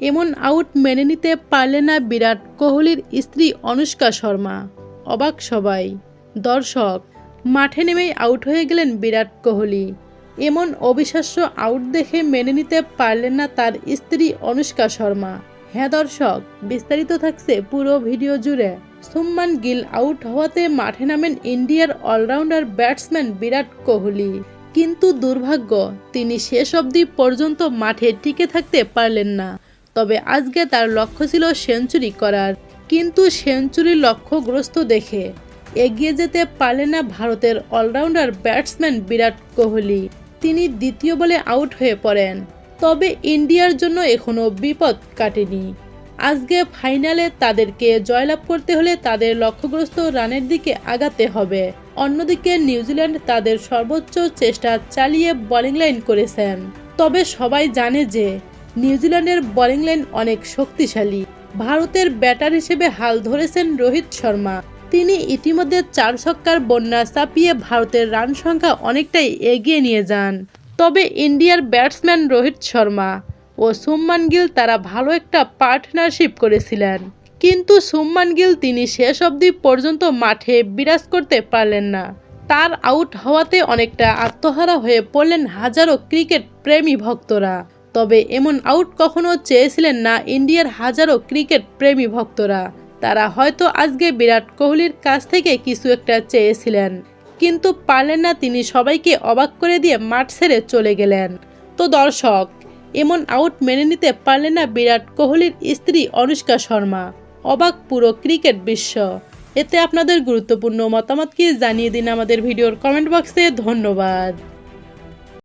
এমন আউট মেনে নিতে পারলেন না বিরাট কোহলির স্ত্রী অনুষ্কা শর্মা। অবাক সবাই। দর্শক, মাঠে নেমেই আউট হয়ে গেলেন বিরাট কোহলি। এমন অবিশ্বাস্য আউট দেখে মেনে নিতে পারলেন না তার স্ত্রী অনুষ্কা শর্মা। হ্যাঁ দর্শক, বিস্তারিত থাকছে পুরো ভিডিও জুড়ে। সুম্মান গিল আউট হওয়াতে মাঠে নামেন ইন্ডিয়ার অলরাউন্ডার ব্যাটসম্যান বিরাট কোহলি। কিন্তু দুর্ভাগ্য, তিনি শেষ অবধি পর্যন্ত মাঠে টিকে থাকতে পারলেন না। তবে আজকে তার লক্ষ্য ছিল সেঞ্চুরি করার। কিন্তু সেঞ্চুরির লক্ষ্যগ্রস্ত দেখে এগিয়ে যেতে পারলেন না ভারতের অলরাউন্ডার ব্যাটসম্যান বিরাট কোহলি। তিনি দ্বিতীয় বলে আউট হয়ে পড়েন। তবে ইন্ডিয়ার জন্য এখনও বিপদ কাটেনি। আজকে ফাইনালে তাদেরকে জয়লাভ করতে হলে তাদের লক্ষ্যগ্রস্ত রানের দিকে আগাতে হবে। অন্যদিকে নিউজিল্যান্ড তাদের সর্বোচ্চ চেষ্টা চালিয়ে বোলিং লাইন করেছেন। তবে সবাই জানে যে নিউজিল্যান্ডের বোলিং লাইন অনেক শক্তিশালী। ভারতের ব্যাটার হিসেবে হাল ধরেছেন রোহিত শর্মা। তিনি ইতিমধ্যে চার ছক্কার বন্যা চাপিয়ে ভারতের রান সংখ্যা অনেকটাই এগিয়ে নিয়ে যান। তবে ইন্ডিয়ার ব্যাটসম্যান রোহিত শর্মা ও সুম্মান গিল তারা ভালো একটা পার্টনারশিপ করেছিলেন। কিন্তু সুম্মান গিল তিনি শেষ অবধি পর্যন্ত মাঠে বিরাজ করতে পারলেন না। তার আউট হওয়াতে অনেকটা আত্মহারা হয়ে পড়লেন হাজারো ক্রিকেট প্রেমী ভক্তরা। তবে এমন আউট কখনো চেয়েছিলেন না ইন্ডিয়ার হাজারো ক্রিকেট প্রেমী ভক্তরা। তারা হয়তো আজকে বিরাট কোহলির কাছ থেকে কিছু একটা চেয়েছিলেন। কিন্তু পারলেন না তিনি সবাইকে অবাক করে দিয়ে মাঠ ছেড়ে চলে গেলেন। তো দর্শক, এমন আউট মেনে নিতে পারলেন না বিরাট কোহলির স্ত্রী অনুষ্কা শর্মা। অবাক পুরো ক্রিকেট বিশ্ব। এতে আপনাদের গুরুত্বপূর্ণ মতামত কি জানিয়ে দিন আমাদের ভিডিওর কমেন্ট বক্সে। ধন্যবাদ।